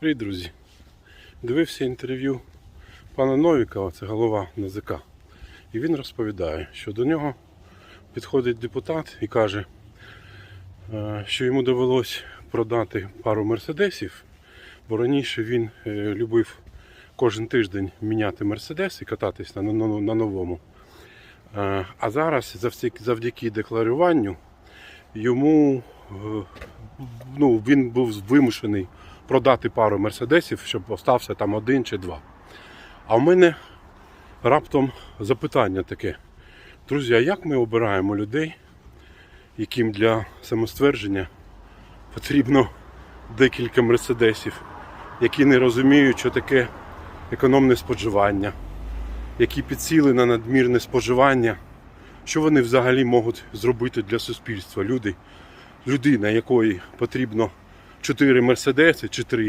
Привіт, друзі. Дивився інтерв'ю пана Новікова, це голова НАЗК. І він розповідає, що до нього підходить депутат і каже, е, що йому довелось продати пару мерседесів, бо раніше він е, любив кожен тиждень міняти мерседес і кататись на, новому. Е, А зараз завдяки, декларуванню йому ну, він був вимушений продати пару мерседесів, щоб остався там один чи два. А в мене раптом запитання таке. Друзі, а як ми обираємо людей, яким для самоствердження потрібно декілька мерседесів, які не розуміють, що таке економне споживання, які підсіли на надмірне споживання, що вони взагалі можуть зробити для суспільства? Люди, людина, якої потрібно 4 мерседеси чи 3,